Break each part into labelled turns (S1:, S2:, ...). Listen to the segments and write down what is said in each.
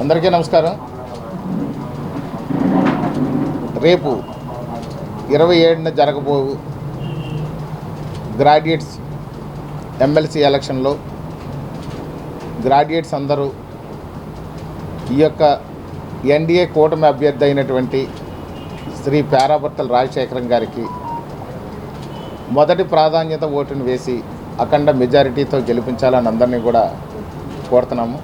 S1: అందరికీ నమస్కారం. రేపు ఇరవై ఏడున జరగబోవు గ్రాడ్యుయేట్స్ ఎమ్మెల్సీ ఎలక్షన్లో గ్రాడ్యుయేట్స్ అందరూ ఈ యొక్క ఎన్డీఏ కూటమి అభ్యర్థి అయినటువంటి శ్రీ పేరాభర్తల రాజశేఖరం గారికి మొదటి ప్రాధాన్యత ఓటును వేసి అఖండ మెజారిటీతో గెలిపించాలని అందరినీ కూడా కోరుతున్నాము.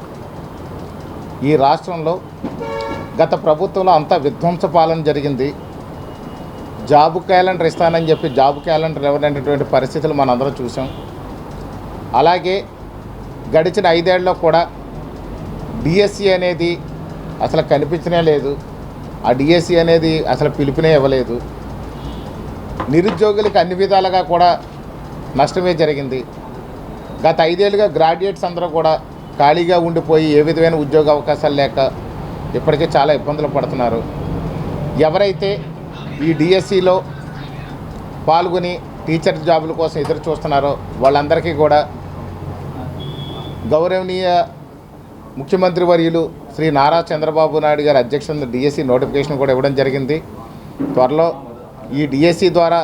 S1: ఈ రాష్ట్రంలో గత ప్రభుత్వంలో అంతా విధ్వంస పాలన జరిగింది. జాబ్ క్యాలెండర్ ఇస్తానని చెప్పి జాబ్ క్యాలెండర్ ఇవ్వనటువంటి పరిస్థితులు మనందరం చూసాం. అలాగే గడిచిన ఐదేళ్ళలో కూడా డిఎస్సి అనేది అసలు కనిపించనే లేదు. ఆ డిఎస్సి అనేది అసలు పిలుపునే ఇవ్వలేదు. నిరుద్యోగులకు అన్ని విధాలుగా కూడా నష్టమే జరిగింది. గత ఐదేళ్ళుగా గ్రాడ్యుయేట్స్ అందరూ కూడా ఖాళీగా ఉండిపోయి ఏ విధమైన ఉద్యోగ అవకాశాలు లేక ఇప్పటికే చాలా ఇబ్బందులు పడుతున్నారు. ఎవరైతే ఈ డిఎస్సిలో పాల్గొని టీచర్ జాబుల కోసం ఎదురు చూస్తున్నారో వాళ్ళందరికీ కూడా గౌరవనీయ ముఖ్యమంత్రి వర్యులు శ్రీ నారా చంద్రబాబు నాయుడు గారి అధ్యక్షతన డిఎస్సి నోటిఫికేషన్ కూడా ఇవ్వడం జరిగింది. త్వరలో ఈ డిఎస్సి ద్వారా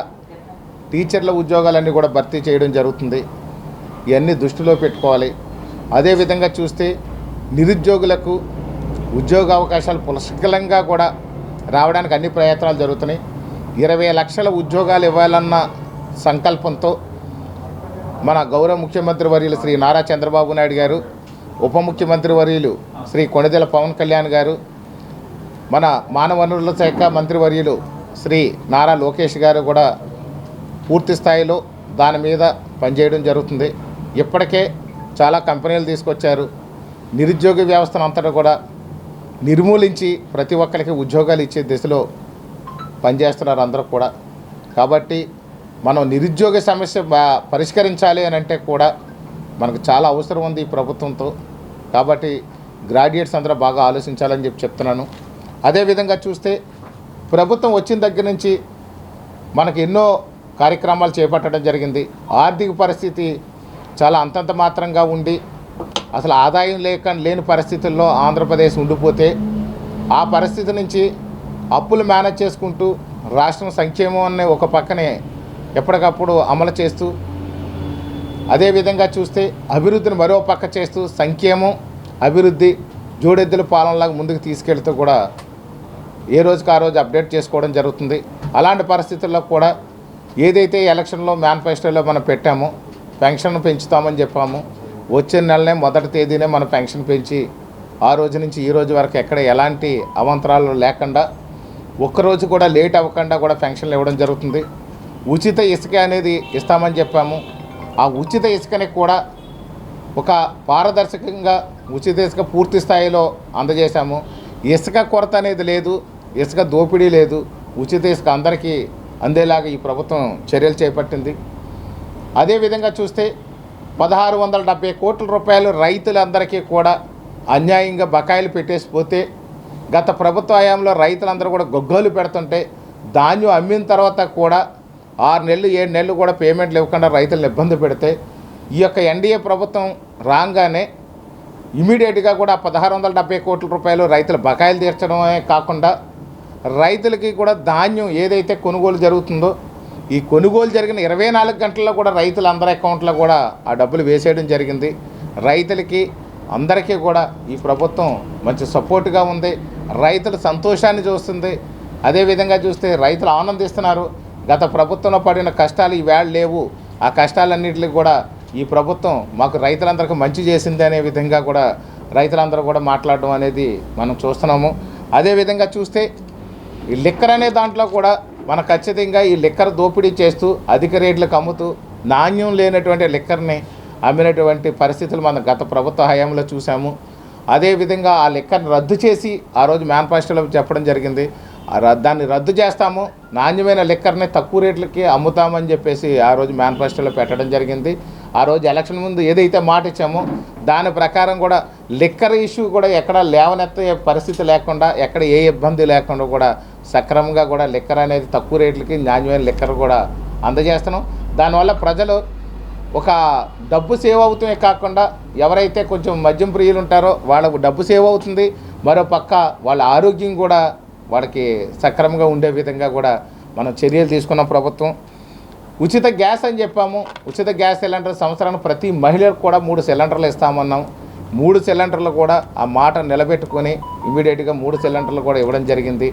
S1: టీచర్ల ఉద్యోగాలన్నీ కూడా భర్తీ చేయడం జరుగుతుంది. ఇవన్నీ దృష్టిలో పెట్టుకోవాలి. అదేవిధంగా చూస్తే నిరుద్యోగులకు ఉద్యోగ అవకాశాలు పులస్కలంగా కూడా రావడానికి అన్ని ప్రయత్నాలు జరుగుతున్నాయి. ఇరవై లక్షల ఉద్యోగాలు ఇవ్వాలన్న సంకల్పంతో మన గౌరవ ముఖ్యమంత్రి వర్యులు శ్రీ నారా చంద్రబాబు నాయుడు గారు ఉప ముఖ్యమంత్రి వర్యులు శ్రీ కొణిదెల పవన్ కళ్యాణ్ గారు మన మానవ వనరుల శాఖ మంత్రివర్యులు శ్రీ నారా లోకేష్ గారు కూడా పూర్తి స్థాయిలో దాని మీద పనిచేయడం జరుగుతుంది. ఇప్పటికే చాలా కంపెనీలు తీసుకొచ్చారు. నిరుద్యోగ వ్యవస్థను అంతటా కూడా నిర్మూలించి ప్రతి ఒక్కరికి ఉద్యోగాలు ఇచ్చే దిశలో పనిచేస్తున్నారు అందరూ కూడా. కాబట్టి మనం నిరుద్యోగ సమస్య పరిష్కరించాలి అని అంటే కూడా మనకు చాలా అవసరం ఉంది ఈ ప్రభుత్వంతో. కాబట్టి గ్రాడ్యుయేట్స్ అందరూ బాగా ఆలోచించాలని చెప్పి చెప్తున్నాను. అదేవిధంగా చూస్తే ప్రభుత్వం వచ్చిన దగ్గర నుంచి మనకు ఎన్నో కార్యక్రమాలు చేపట్టడం జరిగింది. ఆర్థిక పరిస్థితి చాలా అంతంత మాత్రంగా ఉండి అసలు ఆదాయం లేక లేని పరిస్థితుల్లో ఆంధ్రప్రదేశ్ ఉండిపోతే ఆ పరిస్థితి నుంచి అప్పులు మేనేజ్ చేసుకుంటూ రాష్ట్రం సంక్షేమం అనే ఒక పక్కనే ఎప్పటికప్పుడు అమలు చేస్తూ అదేవిధంగా చూస్తే అభివృద్ధిని మరో పక్క చేస్తూ సంక్షేమం అభివృద్ధి జోడెద్దుల పాలనలాగా ముందుకు తీసుకెళ్తూ కూడా ఏ రోజుకి ఆ రోజు అప్డేట్ చేసుకోవడం జరుగుతుంది. అలాంటి పరిస్థితుల్లో కూడా ఏదైతే ఎలక్షన్లో మేనిఫెస్టోలో మనం పెట్టామో పెన్షన్ పెంచుతామని చెప్పాము. వచ్చే నెలనే మొదటి తేదీనే మనం పెన్షన్ పెంచి ఆ రోజు నుంచి ఈ రోజు వరకు ఎక్కడ ఎలాంటి అవంతరాలు లేకుండా ఒక్కరోజు కూడా లేట్ అవ్వకుండా కూడా పెన్షన్లు ఇవ్వడం జరుగుతుంది. ఉచిత ఇసుక అనేది ఇస్తామని చెప్పాము. ఆ ఉచిత ఇసుకని కూడా ఒక పారదర్శకంగా ఉచిత ఇసుక పూర్తి స్థాయిలో అందజేశాము. ఇసుక కొరత అనేది లేదు ఇసుక దోపిడీ లేదు. ఉచిత ఇసుక అందరికీ అందేలాగా ఈ ప్రభుత్వం చర్యలు చేపట్టింది. అదేవిధంగా చూస్తే పదహారు వందల డెబ్బై కోట్ల రూపాయలు రైతులందరికీ కూడా అన్యాయంగా బకాయిలు పెట్టేసిపోతే గత ప్రభుత్వ హయాంలో రైతులందరూ కూడా గొగ్గోలు పెడుతుంటే ధాన్యం అమ్మిన తర్వాత కూడా ఆరు నెలలు ఏడు నెలలు కూడా పేమెంట్లు ఇవ్వకుండా రైతులను ఇబ్బంది పెడితే ఈ యొక్క ఎన్డీఏ ప్రభుత్వం రాగానే ఇమీడియట్గా కూడా పదహారు వందల డెబ్బై కోట్ల రూపాయలు రైతుల బకాయిలు తీర్చడమే కాకుండా రైతులకి కూడా ధాన్యం ఏదైతే కొనుగోలు జరుగుతుందో ఈ కొనుగోలు జరిగిన ఇరవై నాలుగు గంటల్లో కూడా రైతులందరి అకౌంట్లో కూడా ఆ డబ్బులు వేసేయడం జరిగింది. రైతులకి అందరికీ కూడా ఈ ప్రభుత్వం మంచి సపోర్ట్గా ఉంది. రైతుల సంతోషాన్ని చూస్తుంది. అదేవిధంగా చూస్తే రైతులు ఆనందిస్తున్నారు. గత ప్రభుత్వంలో పడిన కష్టాలు ఈవేళ లేవు. ఆ కష్టాలన్నింటికి కూడా ఈ ప్రభుత్వం మాకు రైతులందరికీ మంచి చేసింది అనే విధంగా కూడా రైతులందరూ కూడా మాట్లాడడం అనేది మనం చూస్తున్నాము. అదేవిధంగా చూస్తే ఈ లిక్కర్ అనే దాంట్లో కూడా మన ఖచ్చితంగా ఈ లిక్కర్ దోపిడీ చేస్తూ అధిక రేట్లకు అమ్ముతూ నాణ్యం లేనటువంటి లిక్కర్ని అమ్మినటువంటి పరిస్థితులు మనం గత ప్రభుత్వ హయాంలో చూసాము అదేవిధంగా ఆ లిక్కర్ని రద్దు చేసి ఆ రోజు మేనిఫెస్టోలో చెప్పడం జరిగింది. ఆ దాన్ని రద్దు చేస్తాము. నాణ్యమైన లిక్కర్ని తక్కువ రేట్లకి అమ్ముతామని చెప్పేసి ఆ రోజు మేనిఫెస్టోలో పెట్టడం జరిగింది. ఆ రోజు ఎలక్షన్ ముందు ఏదైతే మాట ఇచ్చామో దాని ప్రకారం కూడా లిక్కర్ ఇష్యూ కూడా ఎక్కడ లేవనెత్తే పరిస్థితి లేకుండా ఎక్కడ ఏ ఇబ్బంది లేకుండా కూడా సక్రమంగా కూడా లిక్కర్ అనేది తక్కువ రేట్లకి నాణ్యమైన లిక్కర్ కూడా అందజేస్తున్నాం. దానివల్ల ప్రజలు ఒక డబ్బు సేవ్ అవుతమే కాకుండా ఎవరైతే కొంచెం మద్యం ప్రియులు ఉంటారో వాళ్ళకు డబ్బు సేవ్ అవుతుంది. మరో పక్క వాళ్ళ ఆరోగ్యం కూడా వాళ్ళకి సక్రమంగా ఉండే విధంగా కూడా మనం చర్యలు తీసుకున్న ప్రభుత్వం. ఉచిత గ్యాస్ అని చెప్పాము. ఉచిత గ్యాస్ సిలిండర్ సంవత్సరానికి ప్రతి మహిళకు కూడా మూడు సిలిండర్లు ఇస్తామన్నాం. మూడు సిలిండర్లు కూడా ఆ మాట నిలబెట్టుకొని ఇమీడియట్గా మూడు సిలిండర్లు కూడా ఇవ్వడం జరిగింది.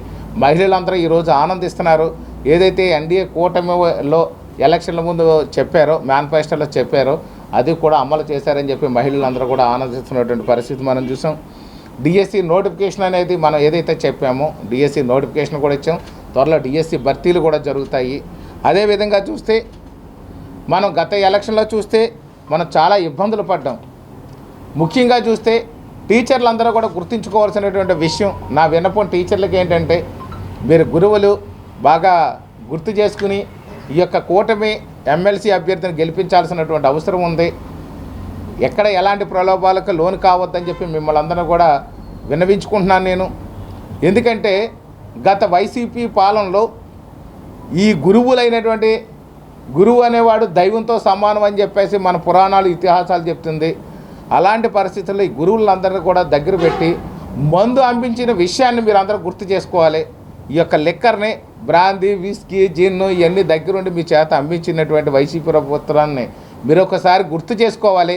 S1: మహిళలందరూ ఈరోజు ఆనందిస్తున్నారు. ఏదైతే ఎన్డీఏ కూటమిలో ఎలక్షన్ల ముందు చెప్పారో మేనిఫెస్టోలో చెప్పారో అది కూడా అమలు చేశారని చెప్పి మహిళలందరూ కూడా ఆనందిస్తున్నటువంటి పరిస్థితి మనం చూసాం. డిఎస్సి నోటిఫికేషన్ అనేది మనం ఏదైతే చెప్పామో డిఎస్సి నోటిఫికేషన్ కూడా ఇచ్చాం. త్వరలో డిఎస్సి భర్తీలు కూడా జరుగుతాయి. అదేవిధంగా చూస్తే మనం గత ఎలక్షన్లో చూస్తే మనం చాలా ఇబ్బందులు పడ్డాం. ముఖ్యంగా చూస్తే టీచర్లందరూ కూడా గుర్తుంచుకోవాల్సినటువంటి విషయం నా విన్నపం టీచర్లకి ఏంటంటే మీరు గురువులు బాగా గుర్తు చేసుకుని ఈ యొక్క కూటమి ఎమ్మెల్సీ అభ్యర్థిని గెలిపించాల్సినటువంటి అవసరం ఉంది. ఎక్కడ ఎలాంటి ప్రలోభాలకు లోను కావద్దని చెప్పి మిమ్మల్ని అందరూ కూడా విన్నవించుకుంటున్నాను నేను. ఎందుకంటే గత వైసీపీ పాలనలో ఈ గురువులైనటువంటి గురువు అనేవాడు దైవంతో సమానం అని చెప్పేసి మన పురాణాలు ఇతిహాసాలు చెప్తుంది. అలాంటి పరిస్థితుల్లో ఈ గురువులందరినీ కూడా దగ్గర పెట్టి మందు అంపించిన విషయాన్ని మీరు అందరూ గుర్తు చేసుకోవాలి. ఈ యొక్క లిక్కర్ని బ్రాందీ విస్కీ జిన్ను ఇవన్నీ దగ్గరుండి మీ చేత అమ్మించినటువంటి వైసీపీ ప్రభుత్వాన్ని మీరు ఒకసారి గుర్తు చేసుకోవాలి.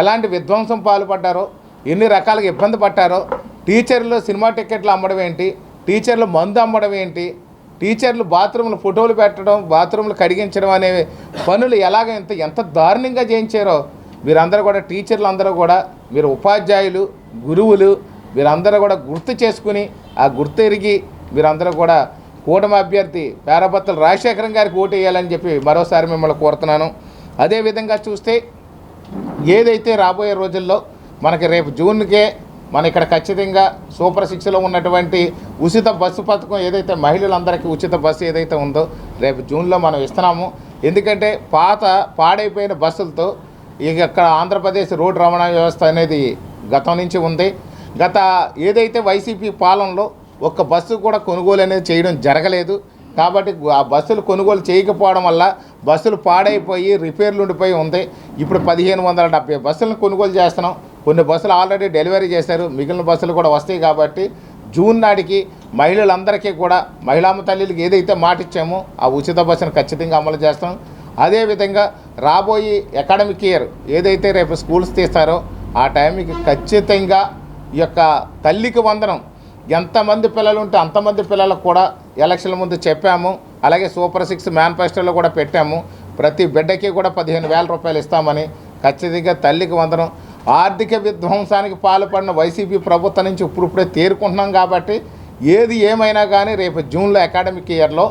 S1: ఎలాంటి విధ్వంసం పాల్పడ్డారో ఎన్ని రకాలుగా ఇబ్బంది పడ్డారో టీచర్లు సినిమా టికెట్లు అమ్మడం ఏంటి టీచర్లు మందు అమ్మడం ఏంటి టీచర్లు బాత్రూంలు ఫోటోలు పెట్టడం బాత్రూంలు కడిగించడం అనే పనులు ఎలాగ ఎంత ఎంత దారుణంగా చేయించారో వీరందరూ కూడా టీచర్లు అందరూ కూడా మీరు ఉపాధ్యాయులు గురువులు వీరందరూ కూడా గుర్తు చేసుకుని ఆ గుర్తు ఎరిగి వీరందరూ కూడా కూటమి అభ్యర్థి పేరబత్తలు రాజశేఖరం గారికి ఓటు వేయాలని చెప్పి మరోసారి మిమ్మల్ని కోరుతున్నాను. అదేవిధంగా చూస్తే ఏదైతే రాబోయే రోజుల్లో మనకి రేపు జూన్కే మన ఇక్కడ ఖచ్చితంగా సూపర్ సిక్స్లో ఉన్నటువంటి ఉచిత బస్సు పథకం ఏదైతే మహిళలందరికీ ఉచిత బస్సు ఏదైతే ఉందో రేపు జూన్లో మనం ఇస్తున్నాము. ఎందుకంటే పాత పాడైపోయిన బస్సులతో ఇక ఇక్కడ ఆంధ్రప్రదేశ్ రోడ్డు రవాణా వ్యవస్థ అనేది గతం నుంచి ఉంది. గత ఏదైతే వైసీపీ పాలనలో ఒక్క బస్సు కూడా కొనుగోలు అనేది చేయడం జరగలేదు. కాబట్టి ఆ బస్సులు కొనుగోలు చేయకపోవడం వల్ల బస్సులు పాడైపోయి రిపేర్లు ఉండిపోయి ఉంది. ఇప్పుడు పదిహేను వందల డెబ్బై బస్సులను కొనుగోలు చేస్తున్నాం. కొన్ని బస్సులు ఆల్రెడీ డెలివరీ చేశారు. మిగిలిన బస్సులు కూడా వస్తాయి కాబట్టి జూన్ నాటికి మహిళలందరికీ కూడా మహిళామ తల్లికి ఏదైతే మాట ఇచ్చామో ఆ ఉచిత బస్సును ఖచ్చితంగా అమలు చేస్తాం. అదేవిధంగా రాబోయే అకాడమిక్ ఇయర్ ఏదైతే రేపు స్కూల్స్ తీస్తారో ఆ టైంకి ఖచ్చితంగా ఈ యొక్క తల్లికి వందనం. ఎంతమంది పిల్లలు ఉంటే అంతమంది పిల్లలకు కూడా ఎలక్షన్ల ముందు చెప్పాము. అలాగే సూపర్ సిక్స్ మేనిఫెస్టోలో కూడా పెట్టాము. ప్రతి బిడ్డకి కూడా పదిహేను వేల రూపాయలు ఇస్తామని ఖచ్చితంగా తల్లికి వందనం. ఆర్థిక విధ్వంసానికి పాల్పడిన వైసీపీ ప్రభుత్వం నుంచి ఇప్పుడిప్పుడే తేరుకుంటున్నాం కాబట్టి ఏది ఏమైనా కానీ రేపు జూన్లో అకాడమిక్ ఇయర్లో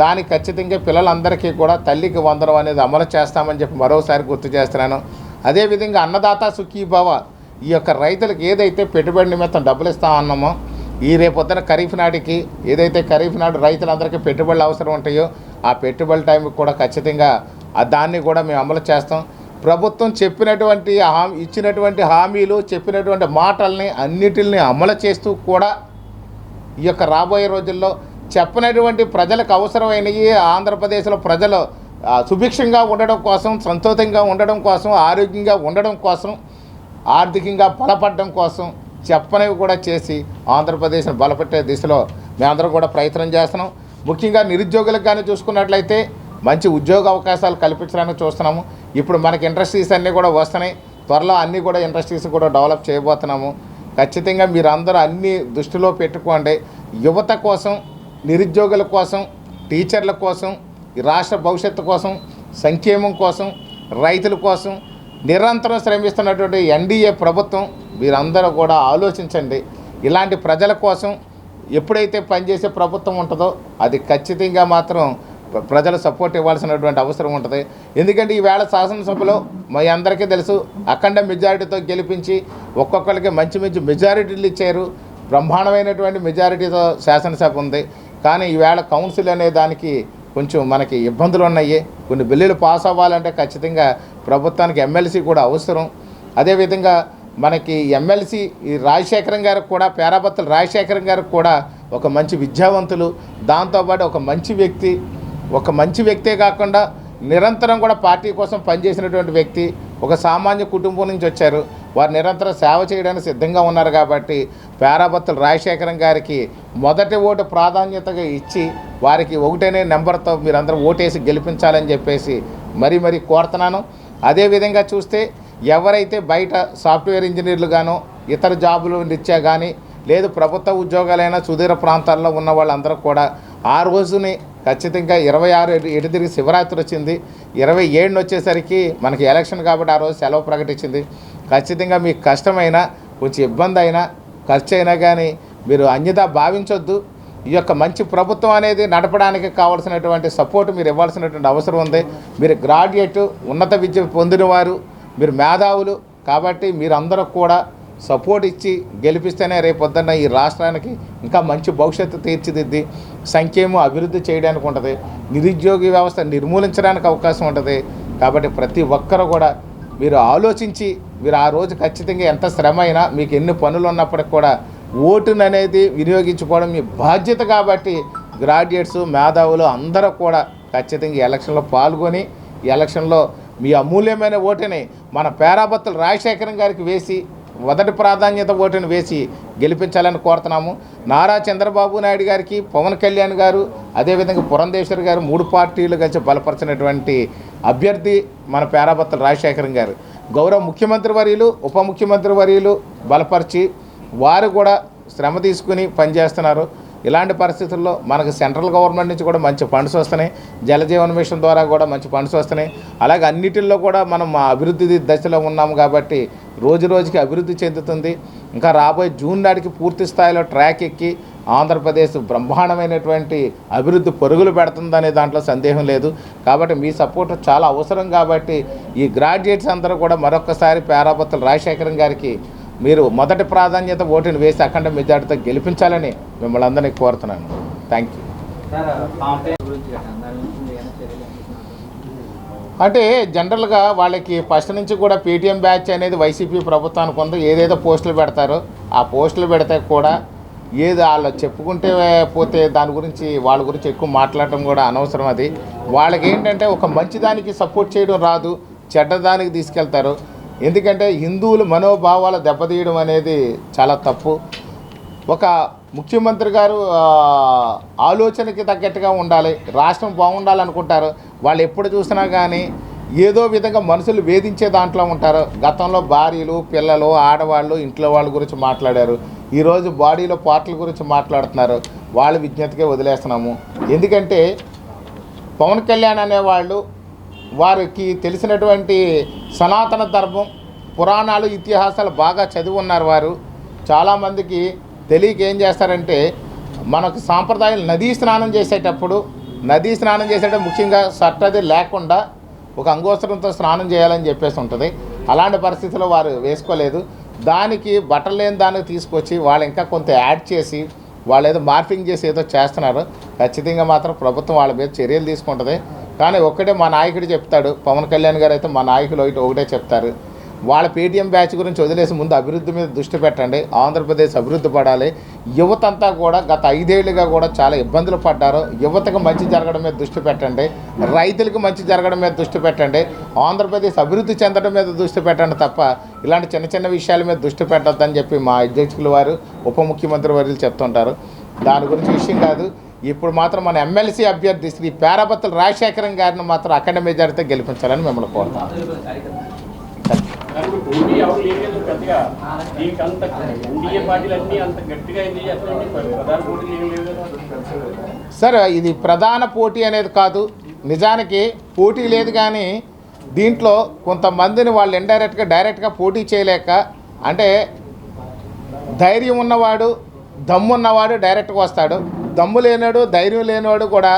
S1: దానికి ఖచ్చితంగా పిల్లలందరికీ కూడా తల్లికి వందనం అనేది అమలు చేస్తామని చెప్పి మరోసారి గుర్తు చేస్తున్నాను. అదేవిధంగా అన్నదాత సుఖీభవ ఈ యొక్క రైతులకు ఏదైతే పెట్టుబడి నిమిత్తం డబ్బులు ఇస్తామన్నామో ఈ రేపొద్దున ఖరీఫ్ నాటికి ఏదైతే ఖరీఫ్ నాడు రైతులందరికీ పెట్టుబడులు అవసరం ఉంటాయో ఆ పెట్టుబడి టైంకి కూడా ఖచ్చితంగా దాన్ని కూడా మేము అమలు చేస్తాం. ప్రభుత్వం చెప్పినటువంటి హామీ ఇచ్చినటువంటి హామీలు చెప్పినటువంటి మాటల్ని అన్నిటిని అమలు చేస్తూ కూడా ఈ యొక్క రాబోయే రోజుల్లో చెప్పినటువంటి ప్రజలకు అవసరమైనవి ఆంధ్రప్రదేశ్లో ప్రజలు సుభిక్షంగా ఉండడం కోసం సంతోషంగా ఉండడం కోసం ఆరోగ్యంగా ఉండడం కోసం ఆర్థికంగా బలపడడం కోసం చెప్పనివి కూడా చేసి ఆంధ్రప్రదేశ్ను బలపెట్టే దిశలో మేమందరం కూడా ప్రయత్నం చేస్తున్నాం. ముఖ్యంగా నిరుద్యోగులకు కానీ చూసుకున్నట్లయితే మంచి ఉద్యోగ అవకాశాలు కల్పించడానికి చూస్తున్నాము. ఇప్పుడు మనకి ఇండస్ట్రీస్ అన్నీ కూడా వస్తున్నాయి. త్వరలో అన్నీ కూడా ఇండస్ట్రీస్ కూడా డెవలప్ చేయబోతున్నాము. ఖచ్చితంగా మీరందరూ అన్నీ దృష్టిలో పెట్టుకోండి. యువత కోసం నిరుద్యోగుల కోసం టీచర్ల కోసం రాష్ట్ర భవిష్యత్తు కోసం సంక్షేమం కోసం రైతుల కోసం నిరంతరం శ్రమిస్తున్నటువంటి ఎన్డీఏ ప్రభుత్వం మీరందరూ కూడా ఆలోచించండి. ఇలాంటి ప్రజల కోసం ఎప్పుడైతే పనిచేసే ప్రభుత్వం ఉంటుందో అది ఖచ్చితంగా మాత్రం ప్రజలు సపోర్ట్ ఇవ్వాల్సినటువంటి అవసరం ఉంటుంది. ఎందుకంటే ఈవేళ శాసనసభలో మీ అందరికీ తెలుసు అఖండ మెజారిటీతో గెలిపించి ఒక్కొక్కరికి మంచి మంచి మెజారిటీలు ఇచ్చారు. బ్రహ్మాండమైనటువంటి మెజారిటీతో శాసనసభ ఉంది. కానీ ఈవేళ కౌన్సిల్ అనే దానికి కొంచెం మనకి ఇబ్బందులు ఉన్నాయి. కొన్ని బిల్లులు పాస్ అవ్వాలంటే ఖచ్చితంగా ప్రభుత్వానికి ఎమ్మెల్సీ కూడా అవసరం. అదేవిధంగా మనకి ఎమ్మెల్సీ ఈ రాజశేఖరం గారికి కూడా పేరాబత్తుల రాజశేఖరం గారికి కూడా ఒక మంచి విద్యావంతులు. దాంతోపాటు ఒక మంచి వ్యక్తి. ఒక మంచి వ్యక్తే కాకుండా నిరంతరం కూడా పార్టీ కోసం పనిచేసినటువంటి వ్యక్తి ఒక సామాన్య కుటుంబం నుంచి వచ్చారు. వారు నిరంతరం సేవ చేయడానికి సిద్ధంగా ఉన్నారు కాబట్టి పేరాభత్తుల రాజశేఖరం గారికి మొదటి ఓటు ప్రాధాన్యతగా ఇచ్చి వారికి ఒకటనే నెంబర్తో మీరందరూ ఓటేసి గెలిపించాలని చెప్పేసి మరీ మరీ కోరుతున్నాను. అదేవిధంగా చూస్తే ఎవరైతే బయట సాఫ్ట్వేర్ ఇంజనీర్లు గాను ఇతర జాబులు రీత్యా కానీ లేదు ప్రభుత్వ ఉద్యోగాలైనా సుదూర ప్రాంతాల్లో ఉన్న వాళ్ళందరూ కూడా ఆ రోజుని ఖచ్చితంగా ఇరవై ఆరు ఎటు తిరిగి శివరాత్రి వచ్చింది ఇరవై ఏడున వచ్చేసరికి మనకి ఎలక్షన్ కాబట్టి ఆ రోజు సెలవు ప్రకటించింది. ఖచ్చితంగా మీకు కష్టమైన కొంచెం ఇబ్బంది అయినా ఖర్చు అయినా కానీ మీరు అన్యత భావించొద్దు. ఈ యొక్క మంచి ప్రభుత్వం అనేది నడపడానికి కావాల్సినటువంటి సపోర్ట్ మీరు ఇవ్వాల్సినటువంటి అవసరం ఉంది. మీరు గ్రాడ్యుయేట్ ఉన్నత విద్య పొందినవారు మీరు మేధావులు కాబట్టి మీరందరూ కూడా సపోర్ట్ ఇచ్చి గెలిపిస్తేనే రేపు పొద్దున్న ఈ రాష్ట్రానికి ఇంకా మంచి భవిష్యత్తు తీర్చిదిద్ది సంక్షేమం అభివృద్ధి చేయడానికి ఉంటుంది నిరుద్యోగి వ్యవస్థ నిర్మూలించడానికి అవకాశం ఉంటుంది. కాబట్టి ప్రతి ఒక్కరు కూడా మీరు ఆలోచించి మీరు ఆ రోజు ఖచ్చితంగా ఎంత శ్రమ అయినా మీకు ఎన్ని పనులు ఉన్నప్పటికి కూడా ఓటును అనేది వినియోగించుకోవడం మీ బాధ్యత కాబట్టి గ్రాడ్యుయేట్స్ మేధావులు అందరూ కూడా ఖచ్చితంగా ఈ ఎలక్షన్లో పాల్గొని ఎలక్షన్లో మీ అమూల్యమైన ఓటుని మన పేరాబత్తుల రాజశేఖరం గారికి వేసి మొదటి ప్రాధాన్యత ఓటును వేసి గెలిపించాలని కోరుతున్నాము. నారా చంద్రబాబు నాయుడు గారికి పవన్ కళ్యాణ్ గారు అదేవిధంగా పురంధేశ్వరి గారు మూడు పార్టీలు కలిసి బలపరిచినటువంటి అభ్యర్థి మన పేరాబత్తుల రాజశేఖరం గారు. గౌరవ ముఖ్యమంత్రి వర్యులు ఉప ముఖ్యమంత్రి వర్యులు బలపరిచి వారు కూడా శ్రమ తీసుకుని పనిచేస్తున్నారు. ఇలాంటి పరిస్థితుల్లో మనకు సెంట్రల్ గవర్నమెంట్ నుంచి కూడా మంచి ఫండ్స్ వస్తున్నాయి. జలజీవన్ మిషన్ ద్వారా కూడా మంచి ఫండ్స్ వస్తున్నాయి. అలాగే అన్నిటిల్లో కూడా మనం మా అభివృద్ధి దశలో ఉన్నాము కాబట్టి రోజు రోజుకి అభివృద్ధి చెందుతుంది. ఇంకా రాబోయే జూన్ నాటికి పూర్తి స్థాయిలో ట్రాక్ ఎక్కి ఆంధ్రప్రదేశ్ బ్రహ్మాండమైనటువంటి అభివృద్ధి పరుగులు పెడుతుందనే దాంట్లో సందేహం లేదు. కాబట్టి మీ సపోర్ట్ చాలా అవసరం కాబట్టి ఈ గ్రాడ్యుయేట్స్ అందరూ కూడా మరొకసారి పేరాపత్రులు రాజశేఖరం గారికి మీరు మొదటి ప్రాధాన్యత ఓటుని వేసి అఖండ మెజార్టీతో గెలిపించాలని మిమ్మల్ని అందరినీ కోరుతున్నాను. Thank you? అంటే జనరల్గా వాళ్ళకి ఫస్ట్ నుంచి కూడా పేటీఎం బ్యాచ్ అనేది వైసీపీ ప్రభుత్వానికి ఉంది. ఏదేదో పోస్టులు పెడతారో ఆ పోస్టులు పెడితే కూడా ఏది వాళ్ళు చెప్పుకుంటే పోతే దాని గురించి వాళ్ళ గురించి ఎక్కువ మాట్లాడటం కూడా అనవసరం అది. వాళ్ళకి ఏంటంటే ఒక మంచిదానికి సపోర్ట్ చేయడం రాదు చెడ్డదానికి తీసుకెళ్తారు. ఎందుకంటే హిందువుల మనోభావాలు దెబ్బతీయడం అనేది చాలా తప్పు. ఒక ముఖ్యమంత్రి గారు ఆలోచనకి తగ్గట్టుగా ఉండాలి రాష్ట్రం బాగుండాలనుకుంటారు. వాళ్ళు ఎప్పుడు చూసినా కానీ ఏదో విధంగా మనుషులు వేధించే దాంట్లో ఉంటారు. గతంలో భార్యలు పిల్లలు ఆడవాళ్ళు ఇంట్లో వాళ్ళ గురించి మాట్లాడారు. ఈరోజు బాడీలో పార్ట్ల గురించి మాట్లాడుతున్నారు. వాళ్ళ విజ్ఞతకే వదిలేస్తున్నాము. ఎందుకంటే పవన్ కళ్యాణ్ అనేవాళ్ళు వారికి తెలిసినటువంటి సనాతన ధర్మం పురాణాలు ఇతిహాసాలు బాగా చదివి ఉన్నారు వారు. చాలామందికి తెలియక ఏం చేస్తారంటే మనకు సాంప్రదాయం నదీ స్నానం చేసేటప్పుడు నదీ స్నానం చేసేటప్పుడు ముఖ్యంగా సట్టది లేకుండా ఒక అంగోస్త్రంతో స్నానం చేయాలని చెప్పేసి ఉంటుంది. అలాంటి పరిస్థితిలో వారు వేసుకోలేదు. దానికి బట్టలు లేని దానికి తీసుకొచ్చి వాళ్ళు ఇంకా కొంత యాడ్ చేసి వాళ్ళు ఏదో మార్పింగ్ చేసి ఏదో చేస్తున్నారు. ఖచ్చితంగా మాత్రం ప్రభుత్వం వాళ్ళ మీద చర్యలు తీసుకుంటుంది. కానీ ఒక్కటే మా నాయకుడు చెప్తాడు పవన్ కళ్యాణ్ గారు అయితే మా నాయకులు ఒకటి ఒకటే చెప్తారు. వాళ్ళ పేటీఎం బ్యాచ్ గురించి వదిలేసి ముందు అభివృద్ధి మీద దృష్టి పెట్టండి. ఆంధ్రప్రదేశ్ అభివృద్ధి పడాలి. యువతంతా కూడా గత ఐదేళ్ళుగా కూడా చాలా ఇబ్బందులు పడ్డారు. యువతకు మంచి జరగడం మీద దృష్టి పెట్టండి. రైతులకు మంచి జరగడం మీద దృష్టి పెట్టండి. ఆంధ్రప్రదేశ్ అభివృద్ధి చెందడం మీద దృష్టి పెట్టండి తప్ప ఇలాంటి చిన్న చిన్న విషయాల మీద దృష్టి పెట్టొద్దని చెప్పి మా అధ్యక్షులు వారు ఉప ముఖ్యమంత్రి వర్యులు చెప్తుంటారు. దాని గురించి విషయం కాదు. ఇప్పుడు మాత్రం మన ఎమ్మెల్సీ అభ్యర్థి శ్రీ పేరాబత్తుల రాజశేఖరం గారిని మాత్రం అఖండ మెజారిటీతో గెలిపించాలని మిమ్మల్ని కోరుతాం
S2: పోటీ ఎవరు లేదు పెద్దగా. దీనికి అంత ఎన్డీఏ పార్టీలు అన్ని అంత గట్టిగా ఎందుకు చేస్తారండి ప్రధాన పోటీలు లేదు
S1: సార్ ఇది ప్రధాన పోటీ అనేది కాదు. నిజానికి పోటీ లేదు కానీ దీంట్లో కొంతమందిని వాళ్ళు ఇండైరెక్ట్గా డైరెక్ట్గా పోటీ చేయలేక అంటే ధైర్యం ఉన్నవాడు దమ్ము ఉన్నవాడు డైరెక్ట్గా వస్తాడు. దమ్ము లేనివాడు ధైర్యం లేనివాడు కూడా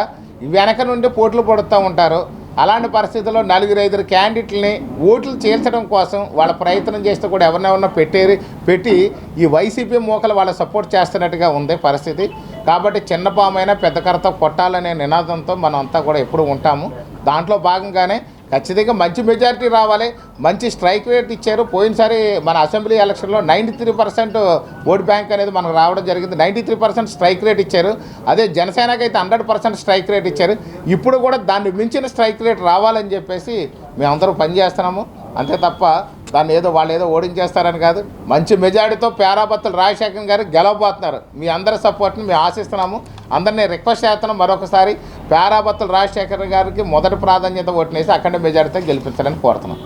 S1: వెనక నుండి పోట్లు పడుతూ ఉంటారు. అలాంటి పరిస్థితుల్లో నలుగురు ఐదుగురు క్యాండిడేట్లని ఓట్లు చేల్చడం కోసం వాళ్ళ ప్రయత్నం చేస్తే కూడా ఎవరినెవరినో పెట్టేరి పెట్టి ఈ వైసీపీ మూకలు వాళ్ళ సపోర్ట్ చేస్తున్నట్టుగా ఉంది పరిస్థితి. కాబట్టి చిన్న పామైనా పెద్ద కరత కొట్టాలనే నినాదంతో మనం అంతా కూడా ఎప్పుడు ఉంటాము. దాంట్లో భాగంగానే ఖచ్చితంగా మంచి మెజారిటీ రావాలి. మంచి స్ట్రైక్ రేట్ ఇచ్చారు. పోయినసారి మన అసెంబ్లీ ఎలక్షన్లో ninety three percent vote bank అనేది మనకు రావడం జరిగింది. Ninety three percent strike rate ఇచ్చారు. అదే జనసేనకి అయితే హండ్రెడ్ పర్సెంట్ స్ట్రైక్ రేట్ ఇచ్చారు. ఇప్పుడు కూడా దాన్ని మించిన స్ట్రైక్ రేట్ రావాలని చెప్పేసి మేమందరూ పనిచేస్తున్నాము. అంతే తప్ప దాన్ని ఏదో వాళ్ళు ఏదో ఓడించేస్తారని కాదు. మంచి మెజారిటీతో పేరాబత్తులు రాజశేఖర్ గారు గెలవబోతున్నారు. మీ అందరి సపోర్ట్ని మేము ఆశిస్తున్నాము. అందరినీ రిక్వెస్ట్ చేస్తున్నాం మరొకసారి పేరాబత్తులు రాజశేఖర్ గారికి మొదటి ప్రాధాన్యత ఓటునేసి అఖండ మెజారిటీతో గెలిపించాలని కోరుతున్నాం.